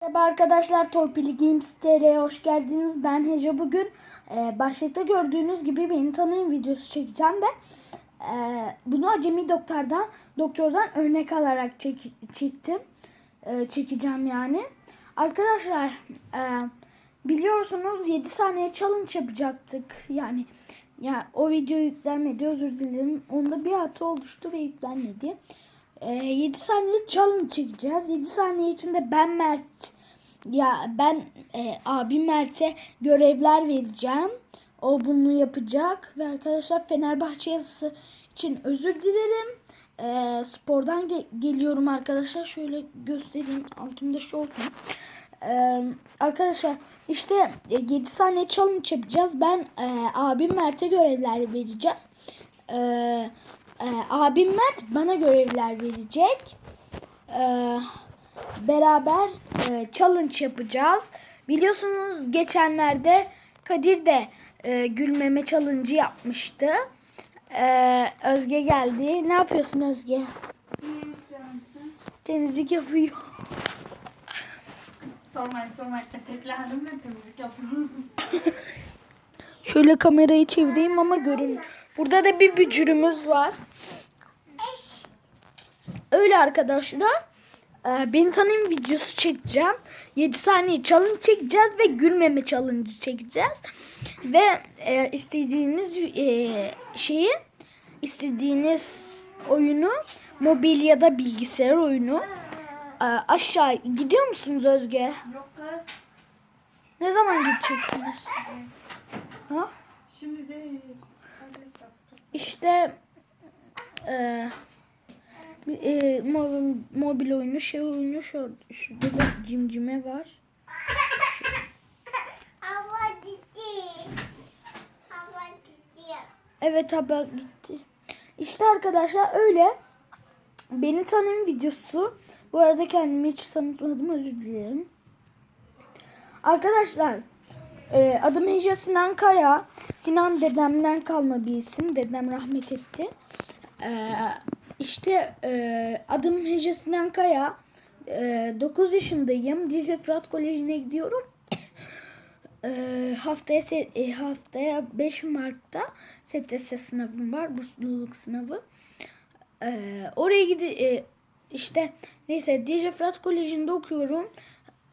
Merhaba arkadaşlar Torpili Games TR'ye hoş geldiniz. Ben Hece. Bugün e, başlıkta gördüğünüz gibi beni tanıyın videosu çekeceğim ve e, bunu Acemi Doktor'dan doktordan örnek alarak çek, çektim. E, çekeceğim yani. Arkadaşlar e, biliyorsunuz 7 saniye challenge yapacaktık. Yani ya o video yüklenmedi özür dilerim. Onda bir hata oluştu ve yüklenmedi. E, 7 saniye challenge çekeceğiz. 7 saniye içinde ben Mert ya ben e, abi Mert'e görevler vereceğim. O bunu yapacak ve arkadaşlar Fenerbahçe yazısı için özür dilerim. E, spordan ge- geliyorum arkadaşlar. Şöyle göstereyim. Altımda şortum. E, arkadaşlar işte e, 7 saniye challenge yapacağız. Ben e, abim Mert'e görevler vereceğim. E, e, abim Mert bana görevler verecek. Eee beraber e, challenge yapacağız. Biliyorsunuz geçenlerde Kadir de e, gülmeme challenge yapmıştı. E, Özge geldi. Ne yapıyorsun Özge? Temizlik yapıyor. Sormayın sormayın. Eteklendim ve temizlik yapıyorum. Şöyle kamerayı çevireyim ama görün. Burada da bir bücürümüz var. Öyle arkadaşlar. Ee, beni tanıyın videosu çekeceğim. 7 saniye challenge çekeceğiz ve gülmeme challenge çekeceğiz. Ve e, istediğiniz e, şeyi istediğiniz oyunu mobil ya da bilgisayar oyunu e, aşağı gidiyor musunuz Özge? Yok kız. Ne zaman gideceksiniz? Ha? Şimdi değil. İşte e, e, mobil, mobil oyunu şey oyunu şu, şurada da cimcime var. Hava gitti. Hava gitti. Evet. İşte arkadaşlar öyle. Beni tanıyın videosu. Bu arada kendimi hiç tanıtmadım özür dilerim. Arkadaşlar e, adım Hece Sinan Kaya. Sinan dedemden kalma bir isim. Dedem rahmet etti. E, işte e, adım Hece Sinan Kaya. E, 9 yaşındayım. Dicle Fırat Koleji'ne gidiyorum. E, haftaya e, haftaya 5 Mart'ta STS sınavım var. Bursluluk sınavı. E, oraya gidi e, işte neyse Dicle Fırat Koleji'nde okuyorum.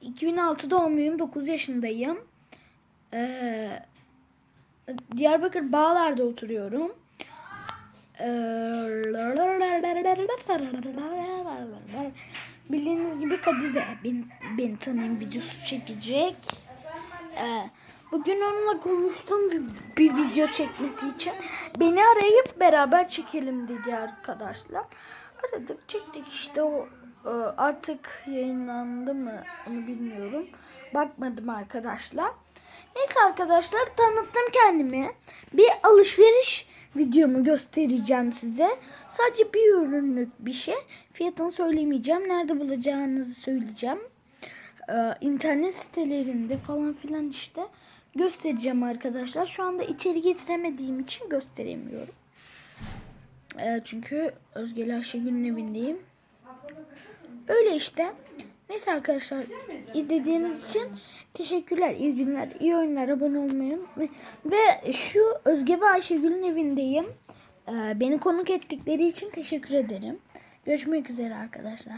2006 doğumluyum. 9 yaşındayım. E, Diyarbakır Bağlar'da oturuyorum. Ee, Bildiğiniz gibi Kadir de beni, beni tanıyın videosu çekecek. Ee, bugün onunla konuştum bir, bir video çekmesi için. Beni arayıp beraber çekelim dedi arkadaşlar. Aradık çektik işte o e, artık yayınlandı mı onu bilmiyorum. Bakmadım arkadaşlar. Neyse arkadaşlar tanıttım kendimi. Bir alışveriş videomu göstereceğim size. Sadece bir ürünlük bir şey. Fiyatını söylemeyeceğim. Nerede bulacağınızı söyleyeceğim. Ee, internet sitelerinde falan filan işte göstereceğim arkadaşlar. Şu anda içeri getiremediğim için gösteremiyorum. Ee, çünkü Özgül Ayşegül'ün evindeyim. Öyle işte. Neyse arkadaşlar izlediğiniz için teşekkürler. İyi günler, iyi oyunlar, abone olmayı unutmayın. Ve şu Özge ve Ayşegül'ün evindeyim. Ee, beni konuk ettikleri için teşekkür ederim. Görüşmek üzere arkadaşlar.